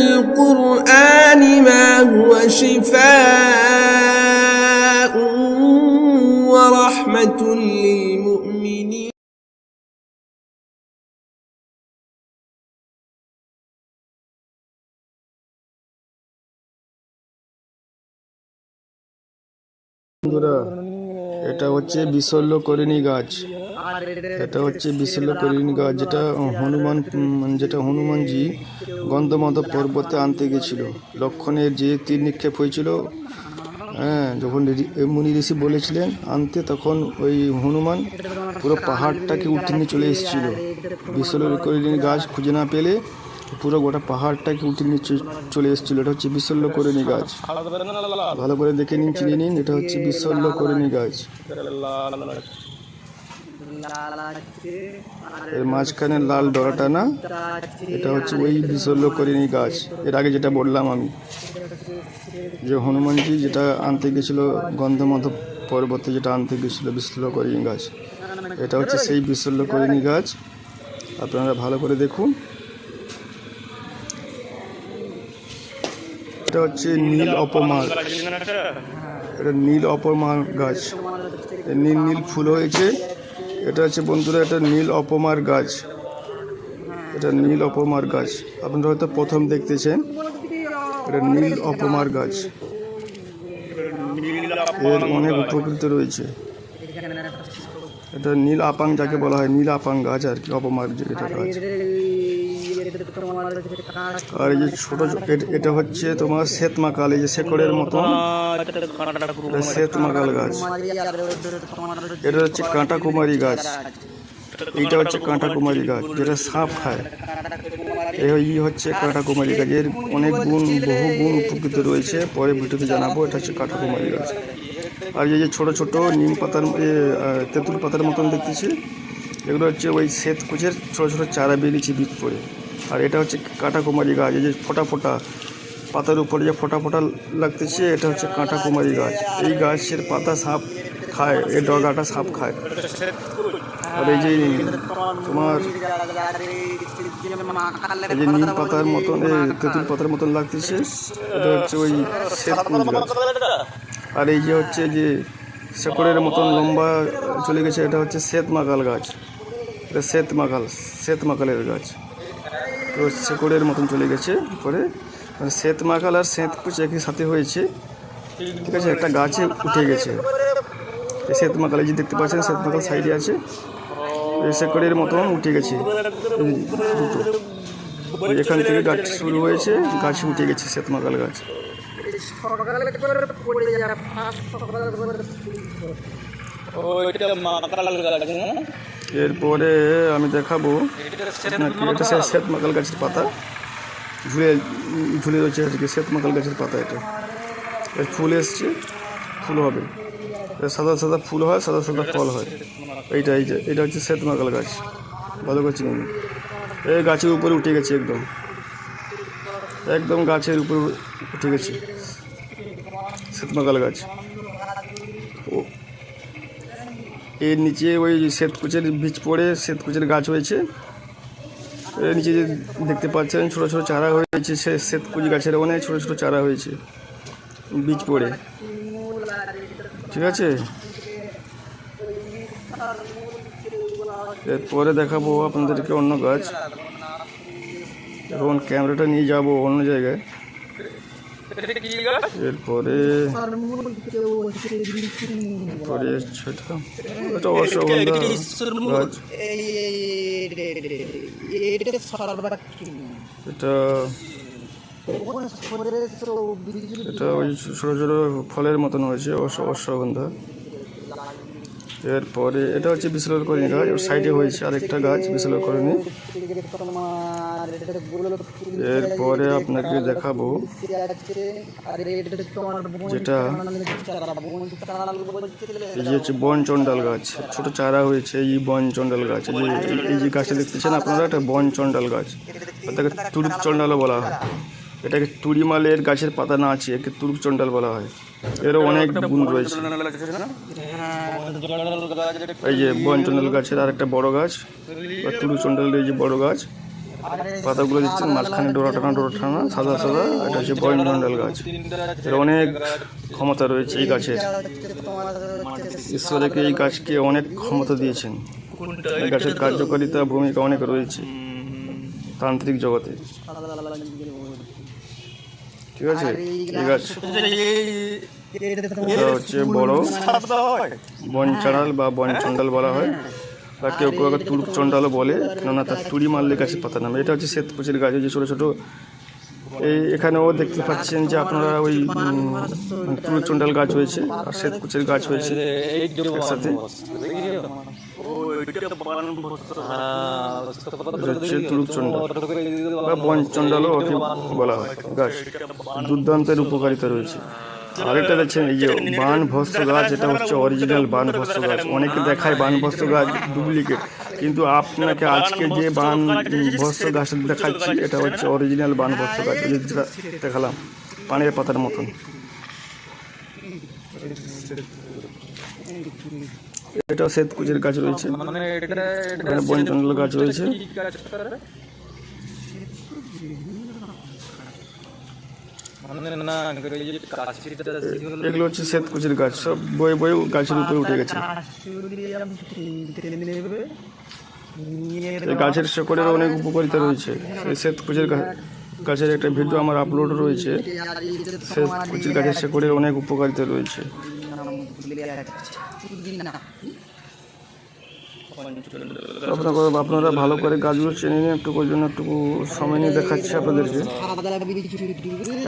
القرآن ما هو شفاء ورحمة للمؤمنين বন্ধুরা এটা হচ্ছে বিশল্যকরিণী গাছ এটা হচ্ছে বিশল্যকরিণী গাছ, যেটা হনুমান যেটা হনুমানজি গন্ধমাধব পর্বতে আনতে গেছিল। লক্ষণের যে তীর নিক্ষেপ হয়েছিল হ্যাঁ যখন মুনি ঋষি বলেছিলেন আনতে, তখন ওই হনুমান পুরো পাহাড়টাকে উঠে নিয়ে চলে এসেছিল। বিশল্যকরিণী গাছ খুঁজে না পেলে পুরো গোটা পাহাড়টাকে উঠে নিয়ে চলে এসেছিল। এটা হচ্ছে বিশল্যকরিণী গাছ। ভালো করে দেখে নিন, চিনে নিন, এটা হচ্ছে বিশল্যকরিণী গাছ। এর মাঝখানে লাল ডরাটা না? এটা হচ্ছে ওই বিশল্যকরিণী গাছ। এর আগে যেটা বললাম আমি, যে হনুমানজি যেটা আনতে গেছিল গন্ধমাধব পর্বতে, যেটা আনতে গেছিল বিশল্যকরিণী গাছ, এটা হচ্ছে সেই বিশল্যকরিণী গাছ। আপনারা ভালো করে দেখুন। এটা হচ্ছে নীল অপমার। এটা নীল অপমার গাছ। নীল নীল ফুল হয়েছে। এটা হচ্ছে বন্ধুরা, এটা নীল অপমার গাছ। এটা নীল অপমার গাছ। আপনারা হয়তো প্রথম দেখতেছেন, এটা নীল অপমার গাছ। এর অনেক উপকৃত রয়েছে। এটা নীল আপাং যাকে বলা হয়, নীল আপাং গাছ আর কি, অপমার যেটা গাছ। আর এই যে ছোট এটা হচ্ছে তোমার শ্বেত মাকাল এই যে শেকড়ের মতন। এটা শ্বেত মাকাল গাছ। এটা হচ্ছে কাঁটা কুমারী গাছ। এইটা হচ্ছে কাঁটা কুমারী গাছ, যেটা সাপ খায়। এই হচ্ছে কাঁটা কুমারী গাছ। এর অনেক গুণ, বহু গুণ উপকৃত রয়েছে। পরে ভিডিওতে জানাব, এটা হচ্ছে কাঁটা কুমারী গাছ। আর এই যে ছোট ছোট নিম পাতার তেঁতুল পাতার মতন দেখতেছি। এগুলো হচ্ছে ওই শ্বেত কুচের ছোট ছোট চারা বেরিয়েছে বীজ পড়ে। আর এটা হচ্ছে কাঁটা কুমারী গাছ, এই যে ফোটা ফোটা পাতার উপরে যে ফোটা ফোটা লাগতেছে, এটা হচ্ছে কাঁটা কুমারী গাছ। এই গাছের পাতা সাপ খায়, এই ডগাটা সাপ খায়। আর এই যে তোমার এই যে নিম পাতার মতন, এই তেঁতুল পাতার মতন লাগতেছে, এটা হচ্ছে ওই শ্বেত কুচ গাছ। আর এই যে হচ্ছে যে শেকড়ের মতন লম্বা চলে গেছে, এটা হচ্ছে শ্বেত মাকাল গাছ। এটা শ্বেত মাকাল শ্বেত মাকালের গাছ। তো শেকড়ের মতন চলে গেছে পরে মানে শ্বেত মাকাল আর শ্বেত কুচ একই সাথে হয়েছে। ঠিক আছে, একটা গাছে উঠে গেছে। এই শ্বেত মাকাল যে দেখতে পাচ্ছেন, শ্বেত মাকাল সাইডে আছে। শেকড়ের মতন উঠে গেছে। এখান থেকে গাছ শুরু হয়েছে, গাছ উঠে গেছে শ্বেত মাকাল গাছ। এরপরে আমি দেখাবো শ্বেত মাকাল গাছের পাতা। ঝুলে ঝুলে রয়েছে আর কি, শ্বেত মাকাল গাছের পাতা এটা। এর ফুল এসছে, ফুল হবে। সাদা সাদা ফুল হয়, সাদা সাদা ফল হয়। এইটা, এই যে, এটা হচ্ছে শ্বেত মাকাল গাছ। ভালো করে চিনি এই গাছের উপরে উঠে গেছে একদম। একদম গাছের উপরে উঠে গেছে। শ্বেত মাকাল গাছ। ও এর নিচে ওই শ্বেতকুচের বীজ পড়ে, শ্বেতকুচের গাছ হয়েছে। এর নিচে যে দেখতে পাচ্ছেন, ছোটো ছোটো চারা হয়েছে, সে শ্বেতকুচ গাছের অনেক ছোটো ছোটো চারা হয়েছে, বীজ পড়ে। ঠিক আছে? এরপরে দেখাবো আপনাদেরকে অন্য গাছ। এখন ক্যামেরাটা নিয়ে যাব অন্য জায়গায়। এরপরে এরপরে সেটা এটা অশ্বগন্ধা গাছ এটা এটা ওই ছোটো ছোটো ফলের মতন হয়েছে অশ্ব অশ্বগন্ধা এরপরে এটা হচ্ছে বিশালকরণী গাছ, ওর সাইডে হয়েছে আরেকটা গাছ বিশালকরণী এরপরে আপনাকে দেখাবো যেটা এই যে হচ্ছে বন চণ্ডাল গাছ, ছোট চারা হয়েছে এই বন চণ্ডাল গাছ। এই যে গাছটা দেখতেছেন আপনারা, এটা বন চণ্ডাল গাছ। এটাকে তুরুপ চণ্ডালও বলা হয়। এটাকে তুড়িমালের গাছের পাতা না আছে একে চণ্ডাল বলা হয়। এরও অনেক গুণ রয়েছে। এই যে বন চণ্ডাল গাছের আরেকটা বড় গাছ, বা তুরুপ চণ্ডালের এই যে বড় গাছ, পাতাগুলো দিচ্ছেন মাঝখানে ডোরা টানা ডোরা টানা, সাদা সাদা, এটা হচ্ছে বয়নজন্ডাল গাছ। এর অনেক ক্ষমতা রয়েছে এই গাছের। ঈশ্বরকে এই গাছকে অনেক ক্ষমতা দিয়েছেন। এই গাছের কার্যকারিতা, ভূমিকা অনেক রয়েছে। তান্ত্রিক জগতে। ঠিক আছে? এই গাছ এটা হচ্ছে বড় বন চাড়াল বা বন চন্ডাল বলা হয় বা কেউ কেউ আবার তুরুপ চন্ডালও বলে। কেননা তার তুড়ি মারলে গাছে পাতা নামে। এটা হচ্ছে শ্বেতকুচির গাছ যে ছোটো ছোটো এই এখানেও দেখতে পাচ্ছেন যে আপনারা ওই চন্ডাল গাছ হয়েছে, আর শ্বেতকুচের গাছ হয়েছে একসাথে। হচ্ছে তুরুপ চন্ডাল, বা বন চন্ডালও ওকে বলা হয়, গাছ। দুর্দান্তের উপকারিতা রয়েছে। আরেকটা দেখছেন এই যে বান ভস্ত গাছ এটা হচ্ছে অরিজিনাল বান ভস্ত গাছ। অনেকে দেখায় বান ভস্ত গাছ ডুপ্লিকেট কিন্তু আপনাকে আজকে যে বান ভস্ত গাছ দেখাচ্ছি এটা হচ্ছে অরিজিনাল বান ভস্ত গাছ। দেখালাম পানের পাতার মতন। এটা শ্বেতকুচের গাছ রয়েছে। এখানে বনচন্ডল গাছ রয়েছে। এগুলো হচ্ছে শ্বেতকুচির গাছ সব বয়ে বয়ে গাছের উপরে উঠে গেছে গাছের শেকড়ের অনেক উপকারিতা রয়েছে এই শ্বেতকুচির গা- গাছের একটা ভিডিও আমার আপলোড রয়েছে শ্বেতকুচির গাছের শেকড়ের অনেক উপকারিতা রয়েছে আপনারা আপনারা ভালো করে গাছগুলো চেনে নিন, একটু ওই জন্য একটু সময় নিয়ে দেখাচ্ছি আপনাদেরকে।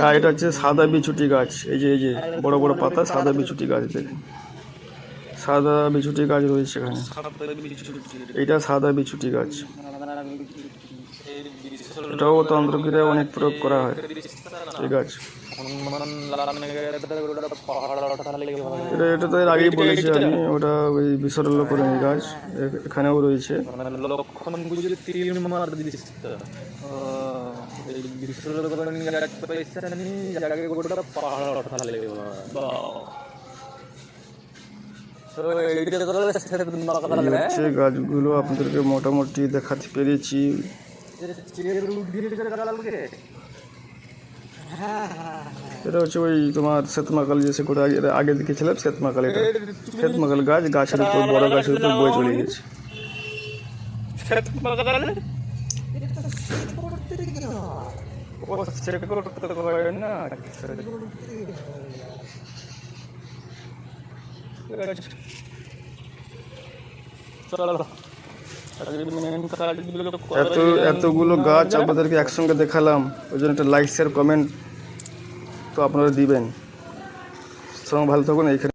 আর এটা হচ্ছে সাদা বিছুটি গাছ, এই যে এই যে, বড় বড় পাতা, সাদা বিছুটি গাছ দেখেন। সাদা বিছুটি গাছ রয়েছে এখানে। এটা সাদা বিছুটি গাছ। এটাও তন্ত্রক্রিয়ায় অনেক প্রয়োগ করা হয়, এই গাছ। এটা এটা তো এর আগেই বলেছি আমি, ওটা ওই বিশ্বরল্য করে গাছ এখানেও রয়েছে। গাছগুলো আপনাদেরকে মোটামুটি দেখাতে পেরেছি চিড়ে উদ্ভিদ করে গালা লাগে এটা হচ্ছে ওই তোমার শ্বেতমাকাল যে সেগুলো আগে আগে দেখেছিলাম শ্বেতমাকাল এটা শ্বেতমাকাল গাছ গাছের উপর বড় গাছের উপর বয়ে চলে গেছে ও সেটা করে না চলো এত এতগুলো গাছ আপনাদেরকে একসঙ্গে দেখালাম, ওই জন্য একটা লাইক শেয়ার কমেন্ট তো আপনারা দিবেন। সঙ্গে ভালো থাকুন, এইখানে